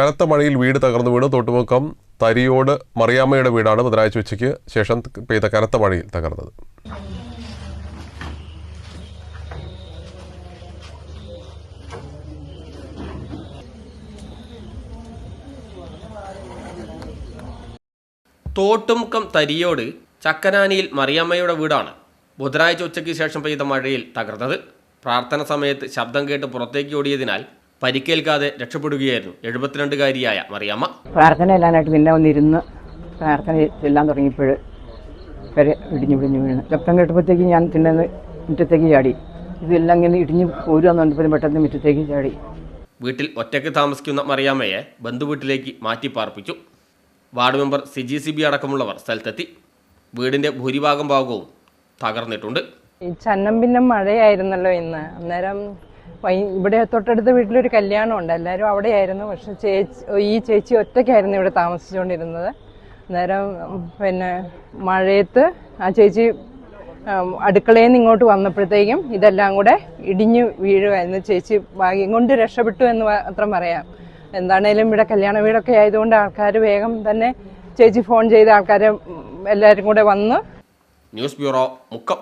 കനത്ത മഴയിൽ വീട് തകർന്നു വീണു. തൊട്ടുമുക്കം തരിയോട് മറിയാമ്മയുടെ വീടാണ് ബുധനാഴ്ച ഉച്ചയ്ക്ക് ശേഷം പെയ്ത കനത്ത മഴയിൽ തകർന്നത്. തോട്ടുമുക്കം തരിയോട് ചക്കനാനിയിൽ മറിയമ്മയുടെ വീടാണ് ബുധനാഴ്ച ഉച്ചയ്ക്ക് ശേഷം പെയ്ത മഴയിൽ തകർന്നത്. പ്രാർത്ഥന സമയത്ത് ശബ്ദം കേട്ട് പുറത്തേക്ക് ഓടിയതിനാൽ പരിക്കേൽക്കാതെ രക്ഷപ്പെടുകയായിരുന്നു എഴുപത്തിരണ്ടുകാരിയായ മറിയമ്മ. പ്രാർത്ഥന എല്ലാനായിട്ട് പിന്നെ വന്നിരുന്ന് പ്രാർത്ഥന ചെല്ലാൻ തുടങ്ങിയപ്പോൾ വരെ ഇടിഞ്ഞു പിടിഞ്ഞു വീണ്. ശബ്ദം കേട്ടപ്പോഴത്തേക്ക് ഞാൻ പിന്നെ മുറ്റത്തേക്ക് ചാടി. ഇതെല്ലാം ഇങ്ങനെ ഇടിഞ്ഞ് പോരുകയെന്ന് പറഞ്ഞപ്പോൾ പെട്ടെന്ന് മുറ്റത്തേക്ക് ചാടി. വീട്ടിൽ ഒറ്റയ്ക്ക് താമസിക്കുന്ന മറിയാമ്മയെ ബന്ധുവീട്ടിലേക്ക് മാറ്റിപ്പാർപ്പിച്ചു. Ward member Siji C B അടക്കമുള്ളവർ സ്ഥലത്തെത്തി. വീടിന്റെ ഭൂരിഭാഗം ഭാഗവും തകർന്നിട്ടുണ്ട്. ഈ ചന്നം പിന്നെ മഴയായിരുന്നല്ലോ ഇന്ന്. അന്നേരം ഇവിടെ തൊട്ടടുത്ത വീട്ടിലൊരു കല്യാണം ഉണ്ട് എല്ലാവരും അവിടെയായിരുന്നു. പക്ഷെ ചേച്ചി ഈ ചേച്ചി ഒറ്റയ്ക്കായിരുന്നു ഇവിടെ താമസിച്ചുകൊണ്ടിരുന്നത്. അന്നേരം പിന്നെ മഴയത്ത് ആ ചേച്ചി അടുക്കളയിൽ നിന്ന് ഇങ്ങോട്ട് വന്നപ്പോഴത്തേക്കും ഇതെല്ലാം കൂടെ ഇടിഞ്ഞു വീഴുമായിരുന്നു ചേച്ചി ഭാഗ്യം കൊണ്ട് രക്ഷപ്പെട്ടു എന്ന് മാത്രം പറയാം. എന്താണേലും ഇവിടെ കല്യാണ വീടൊക്കെ ആയതുകൊണ്ട് ആൾക്കാർ വേഗം തന്നെ ചേച്ചി ഫോൺ ചെയ്ത ആൾക്കാരെ എല്ലാവരും കൂടെ വന്ന് ന്യൂസ് ബ്യൂറോ മുക്കം.